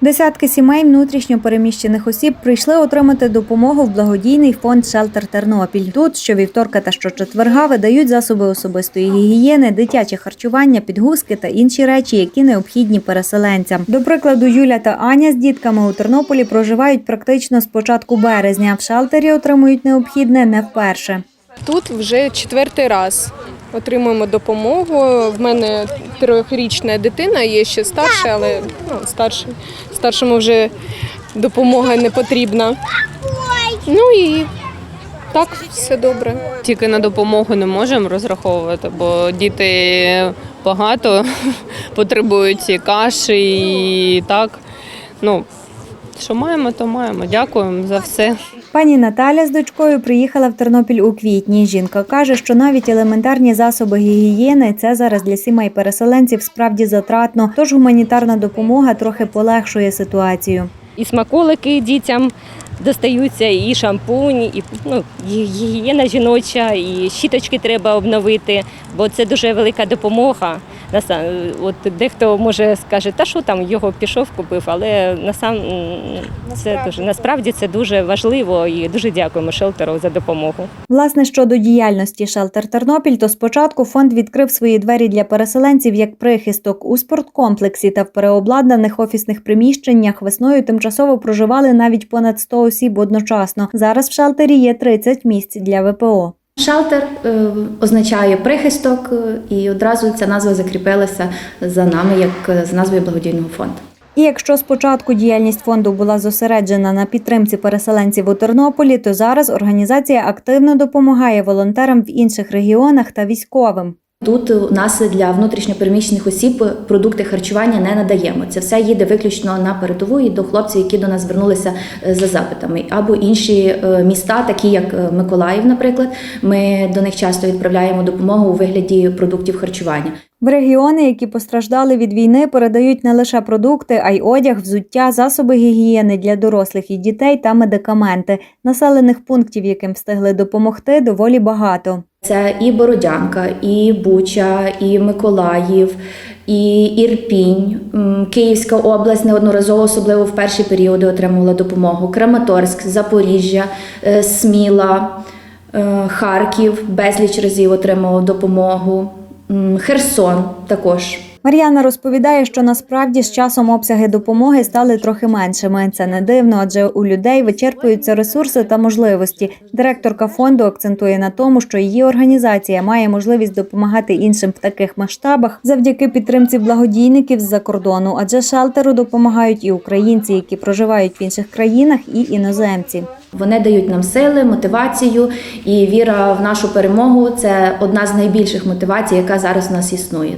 Десятки сімей внутрішньо переміщених осіб прийшли отримати допомогу в благодійний фонд Шелтер Тернопіль. Тут щовівторка та щочетверга видають засоби особистої гігієни, дитяче харчування, підгузки та інші речі, які необхідні переселенцям. До прикладу, Юля та Аня з дітками у Тернополі проживають практично з початку березня. В шелтері отримують необхідне не вперше. Тут вже четвертий раз отримуємо допомогу. В мене трьохрічна дитина, є ще старша, але ну, старший, старшому вже допомога не потрібна. Ну і так, все добре. Тільки на допомогу не можемо розраховувати, бо діти багато потребують і каші, і так. Ну, що маємо, то маємо. Дякуємо за все. Пані Наталя з дочкою приїхала в Тернопіль у квітні. Жінка каже, що навіть елементарні засоби гігієни це зараз для сімей переселенців справді затратно. Тож гуманітарна допомога трохи полегшує ситуацію. І смаколики дітям достаються, і шампунь, і ну, гі- гігієна жіноча, і щіточки треба обновити, бо це дуже велика допомога. От дехто може скаже, та що там його пішов, купив, але насам це дуже насправді це дуже важливо і дуже дякуємо шелтеру за допомогу. Власне, щодо діяльності Шелтер Тернопіль, то спочатку фонд відкрив свої двері для переселенців як прихисток у спорткомплексі та в переобладнаних офісних приміщеннях. Весною тимчасово проживали навіть понад 100 осіб одночасно. Зараз в шелтері є 30 місць для ВПО. Шелтер е, означає прихисток, е, і одразу ця назва закріпилася за нами як е, за назвою благодійного фонду. І якщо спочатку діяльність фонду була зосереджена на підтримці переселенців у Тернополі, то зараз організація активно допомагає волонтерам в інших регіонах та військовим. Тут у нас для внутрішньопереміщених осіб продукти харчування не надаємо. Це все їде виключно на передову і до хлопців, які до нас звернулися е, за запитами, або інші е, міста, такі як е, Миколаїв, наприклад. Ми до них часто відправляємо допомогу у вигляді продуктів харчування. В регіони, які постраждали від війни, передають не лише продукти, а й одяг, взуття, засоби гігієни для дорослих і дітей та медикаменти. Населених пунктів, яким встигли допомогти, доволі багато. Це і Бородянка, і Буча, і Миколаїв, і Ірпінь, Київська область неодноразово, особливо в перші періоди, отримувала допомогу. Краматорськ, Запоріжжя, е, Сміла, е, Харків безліч разів отримував допомогу. Херсон також. Мар'яна розповідає, що насправді з часом обсяги допомоги стали трохи меншими. Це не дивно, адже у людей вичерпуються ресурси та можливості. Директорка фонду акцентує на тому, що її організація має можливість допомагати іншим в таких масштабах завдяки підтримці благодійників з-за кордону. Адже шелтеру допомагають і українці, які проживають в інших країнах, і іноземці. Вони дають нам сили, мотивацію, і віра в нашу перемогу це одна з найбільших мотивацій, яка зараз у нас існує.